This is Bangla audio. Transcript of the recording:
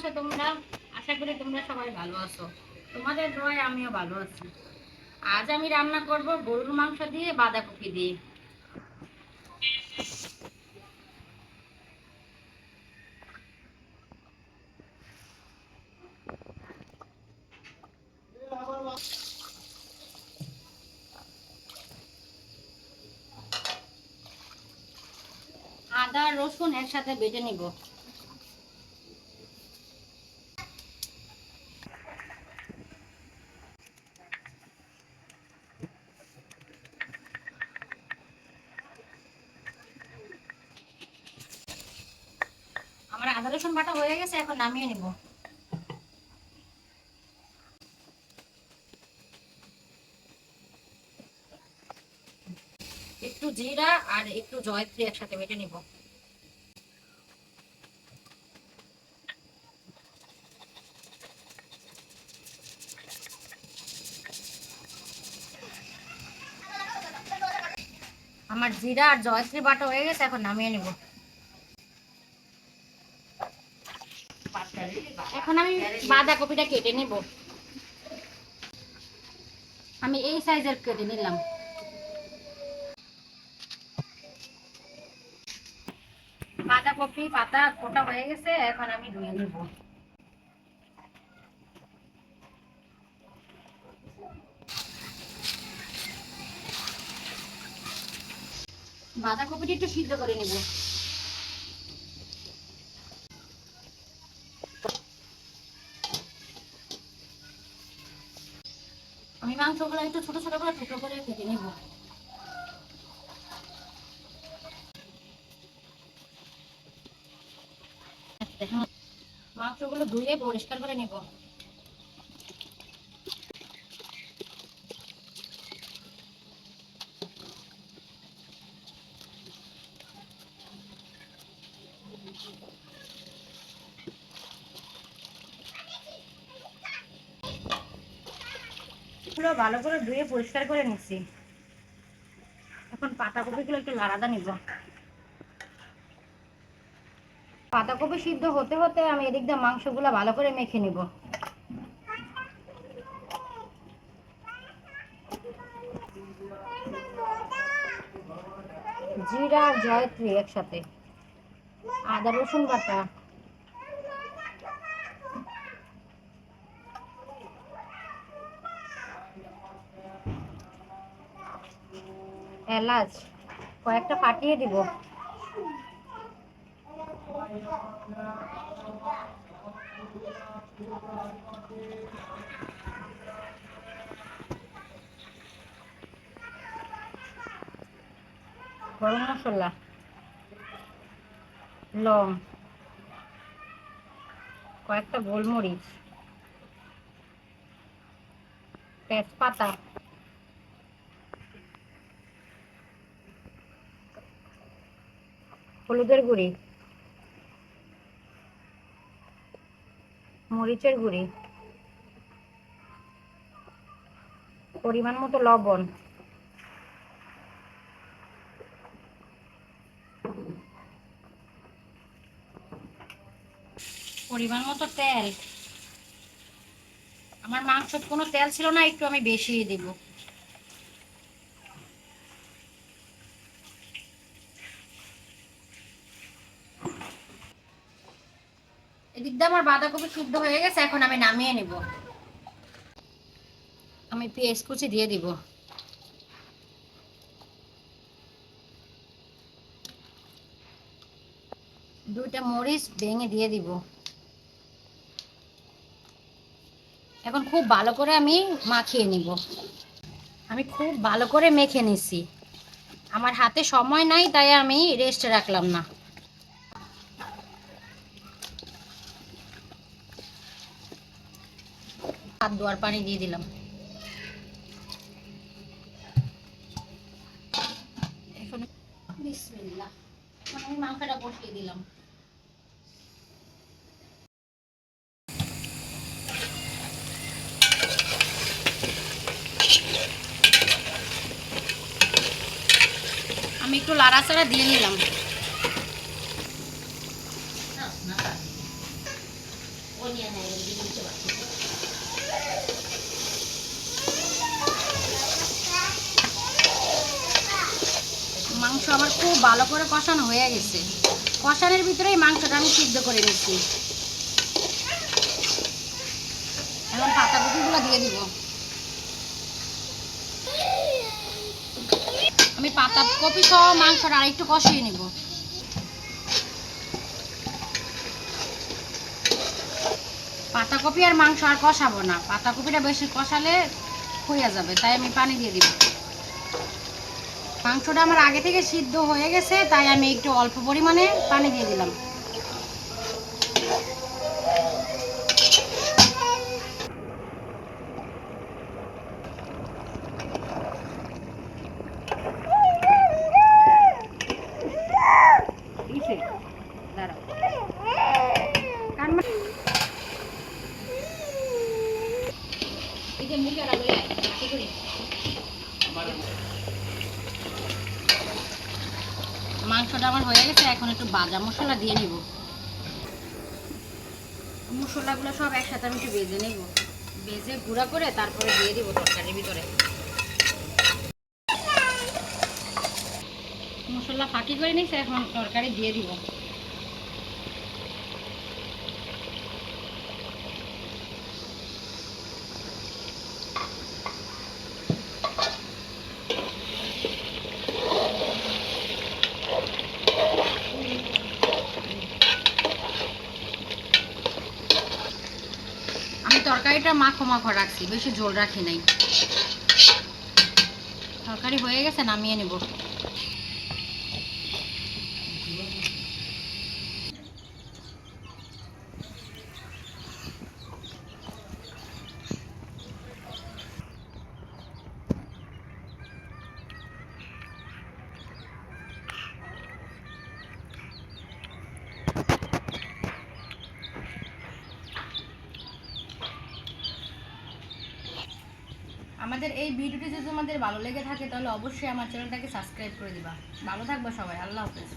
আছো তোমরা? আশা করি তোমরা সবাই ভালো আছো। তোমাদের দোয়ায় আমিও ভালো আছি। আজ আমি রান্না করব গরুর মাংস দিয়ে বাঁধাকপি দিয়ে। আদা রসুন একসাথে বেটে নিব আমার আদা রসুন বাটা হয়ে গেছে, এখন নামিয়ে নিব। একটু জিরা আর একটু জয়ত্রী একসাথে বেটে নিব। আমার জিরা আর জয়ত্রী বাটা হয়ে গেছে, এখন নামিয়ে নিব। এখন আমি বাঁধাকপিটা কেটে নিব। আমি এই সাইজের কেটে নিলাম। বাঁধাকপি, পাতা কোটা হয়ে গেছে, এখন আমি ধুয়ে নিব। বাঁধাকপিটা একটু সিদ্ধ করে নিব। মাংসগুলো একটু ছোট ছোট করে টুকরো করে কেটে নিব। মাংসগুলো ধুয়ে পরিষ্কার করে নিব। গুলো ভালো করে ধুয়ে পরিষ্কার করে নিচ্ছি। এখন পাতাকপিগুলো একটু লাড়াদা নিব। পাতাকপি সিদ্ধ হতে হতে আমি এদিক দিয়ে মাংসগুলো ভালো করে মেখে নিব। জিরা আর জয়ত্রী একসাথে। আদা রসুন বাটা। এলাচ কয়েকটা পাঠিয়ে দিব। গরম মশলা লং কয়েকটা গোলমরিচ তেজপাতা হলুদের গুঁড়ি, মরিচের গুঁড়ি, পরিমাণ মতো লবণ, পরিমাণ মতো তেল। আমার মাংস কোনো তেল ছিল না, একটু আমি বেশি দেব। এদিক দিয়ে আমার বাঁধাকপি শুদ্ধ হয়ে গেছে, এখন আমি নামিয়ে নেব। আমি পেঁয়াজ কুচি দিয়ে দিব। দুইটা মরিচ ভেঙে দিয়ে দিব। এখন খুব ভালো করে আমি মাখিয়ে নিব। আমি খুব ভালো করে মেখে নিছি। আমার হাতে সময় নাই, তাই আমি রেস্টে রাখলাম না। হাত ধোয়ার পানি দিয়ে দিলাম। আমি মাংসটা বসিয়ে দিলাম। আমি একটু লাড়াচাড়া দিয়ে নিলাম। মাংস আমার খুব ভালো করে কষানো হয়ে গেছে। কষানোর ভিতরেই মাংসটা আমি সিদ্ধ করে নিচ্ছি। এখন পাতাকপিগুলো দিয়ে দিব। আমি পাতা কপি সহ মাংসটা আরেকটু কষিয়ে নিব। পাতাকপি আর মাংস আর কষাবো না। পাতাকপিটা বেশি কষালে হইয়া যাবে, তাই আমি পানি দিয়ে দিব মাংসটা আমার আগে থেকে সিদ্ধ হয়ে গেছে, তাই আমি একটু অল্প পরিমাণে পানি দিয়ে দিলাম? মাংসটা আমার হয়ে গেছে, এখন একটু বাজা মশলা দিয়ে নিব। মশলাগুলো সব একসাথে আমি একটু বেজে নেব। বেজে গুঁড়া করে তারপরে দিয়ে দিব তরকারির ভিতরে। মশলা ফাঁকি করে নিয়েছে, এখন তরকারি দিয়ে দিব। আমি তরকারিটা মাখো মাখো রাখছি বেশি জোল রাখি নাই। তরকারি হয়ে গেছে নামিয়ে নেব। আমাদের এই ভিডিওটি যদি তোমাদের ভালো লেগে থাকে, তাহলে অবশ্যই আমার চ্যানেলটাকে সাবস্ক্রাইব করে দিবা। ভালো থাকবা সবাই, আল্লাহ হাফেজ।